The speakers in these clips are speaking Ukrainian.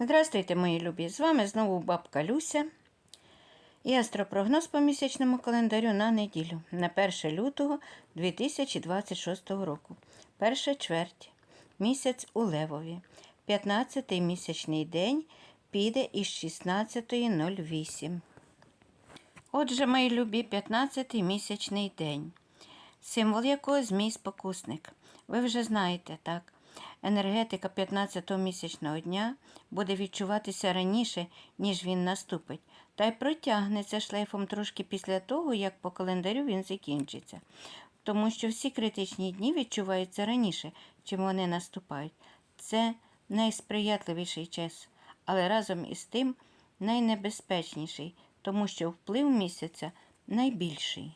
Здравствуйте, мої любі! З вами знову бабка Люся і астропрогноз по місячному календарю на неділю на 1 лютого 2026 року. Перша чверть. Місяць у Левові. 15-й місячний день піде із 16.08. Отже, мої любі, 15-й місячний день. Символ якого змій спокусник. Ви вже знаєте, так? Енергетика 15-го місячного дня буде відчуватися раніше, ніж він наступить, та й протягнеться шлейфом трошки після того, як по календарю він закінчиться. Тому що всі критичні дні відчуваються раніше, чим вони наступають. Це найсприятливіший час, але разом із тим найнебезпечніший, тому що вплив місяця найбільший.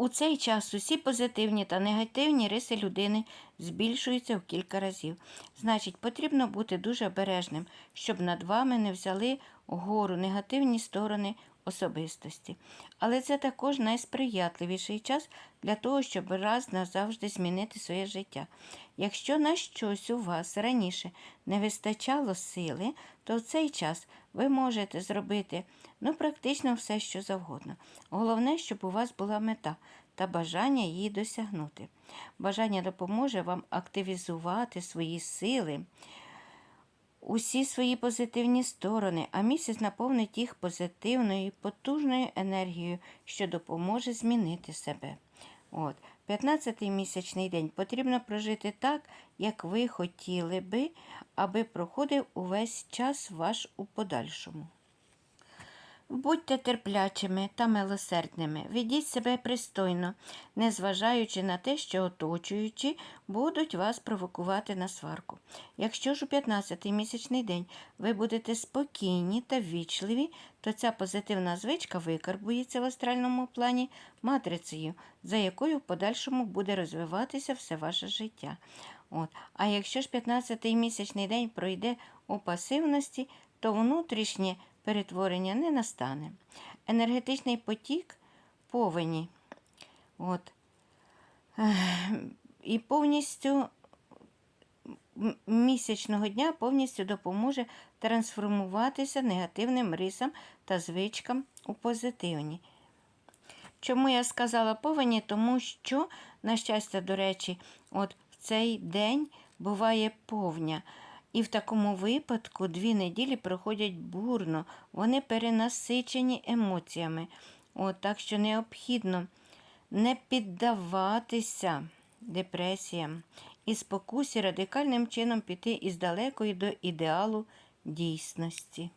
У цей час усі позитивні та негативні риси людини збільшуються в кілька разів. Значить, потрібно бути дуже обережним, щоб над вами не взяли гору негативні сторони особистості. Але це також найсприятливіший час для того, щоб раз назавжди змінити своє життя. Якщо на щось у вас раніше не вистачало сили, то в цей час ви можете зробити ну, практично все, що завгодно. Головне, щоб у вас була мета та бажання її досягнути. Бажання допоможе вам активізувати свої сили, усі свої позитивні сторони, а місяць наповнить їх позитивною, потужною енергією, що допоможе змінити себе. От. 15-й місячний день потрібно прожити так, як ви хотіли би, аби проходив увесь час ваш у подальшому. Будьте терплячими та милосердними, ведіть себе пристойно, незважаючи на те, що оточуючі будуть вас провокувати на сварку. Якщо ж у 15-й місячний день ви будете спокійні та ввічливі, то ця позитивна звичка викарбується в астральному плані матрицею, за якою в подальшому буде розвиватися все ваше життя. От. А якщо ж 15-й місячний день пройде у пасивності, то внутрішнє перетворення не настане. Енергетичний потік повені. От. І повністю місячного дня повністю допоможе трансформуватися негативним рисам та звичкам у позитивні. Чому я сказала повені? Тому що, на щастя, до речі, от в цей день буває повня. І в такому випадку дві неділі проходять бурно, вони перенасичені емоціями. От, Так що необхідно не піддаватися депресіям і спокусі радикальним чином піти із далекої до ідеалу дійсності.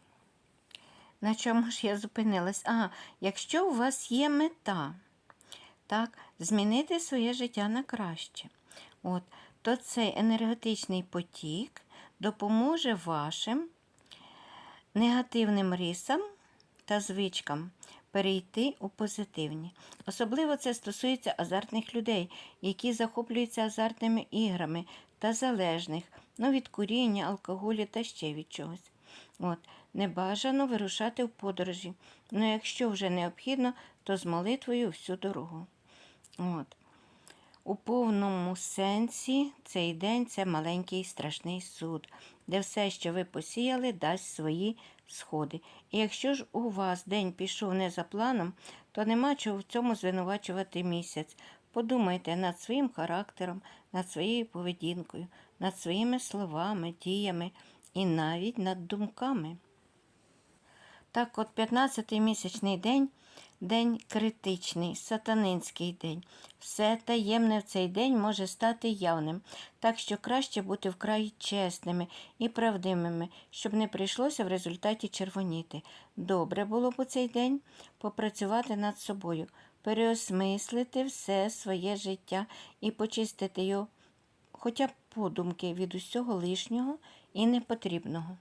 На чому ж я зупинилась? Ага, якщо у вас є мета, так, змінити своє життя на краще, от, то цей енергетичний потік допоможе вашим негативним рисам та звичкам перейти у позитивні. Особливо це стосується азартних людей, які захоплюються азартними іграми та залежних ну, від куріння, алкоголю та ще від чогось. От. Не бажано вирушати в подорожі. Ну, якщо вже необхідно, то з молитвою всю дорогу. От. У повному сенсі цей день це маленький страшний суд, де все, що ви посіяли, дасть свої сходи. І якщо ж у вас день пішов не за планом, то нема чого в цьому звинувачувати місяць. Подумайте над своїм характером, над своєю поведінкою, над своїми словами, діями і навіть над думками. Так от 15-й місячний день день критичний, сатанинський день. Все таємне в цей день може стати явним, так що краще бути вкрай чесними і правдивими, щоб не прийшлося в результаті червоніти. Добре було б у цей день попрацювати над собою, переосмислити все своє життя і почистити його, хоча б подумки від усього лишнього і непотрібного.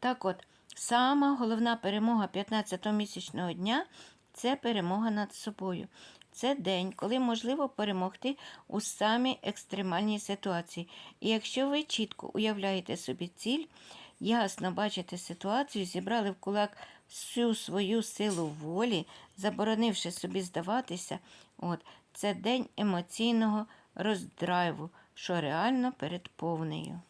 Так от, Сама головна перемога 15-го місячного дня це перемога над собою. Це день, коли можливо перемогти у самій екстремальній ситуації. І якщо ви чітко уявляєте собі ціль, ясно бачите ситуацію, зібрали в кулак всю свою силу волі, заборонивши собі здаватися, от, це день емоційного роздрайву, що реально перед повнею.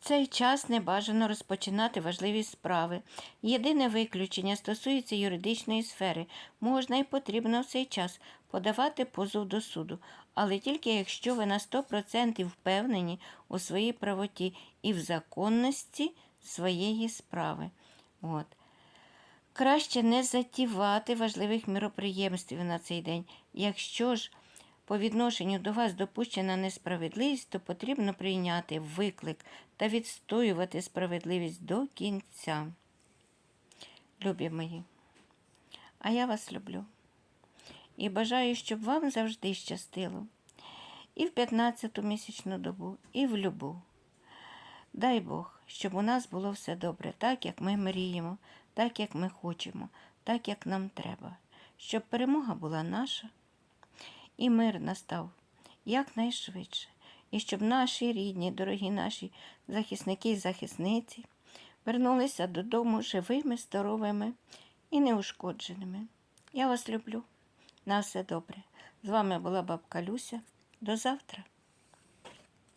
В цей час не бажано розпочинати важливі справи. Єдине виключення стосується юридичної сфери. Можна і потрібно в цей час подавати позов до суду, але тільки якщо ви на 100% впевнені у своїй правоті і в законності своєї справи. От. Краще не затівати важливих міроприємств на цей день. Якщо ж по відношенню до вас допущена несправедливість, то потрібно прийняти виклик та відстоювати справедливість до кінця. Любі мої, а я вас люблю і бажаю, щоб вам завжди щастило. І в 15-ту місячну добу, і в любу. Дай Бог, щоб у нас було все добре, так, як ми мріємо, так, як ми хочемо, так, як нам треба, щоб перемога була наша і мир настав якнайшвидше, і щоб наші рідні, дорогі наші захисники і захисниці вернулися додому живими, здоровими і неушкодженими. Я вас люблю. На все добре. З вами була бабка Люся. До завтра.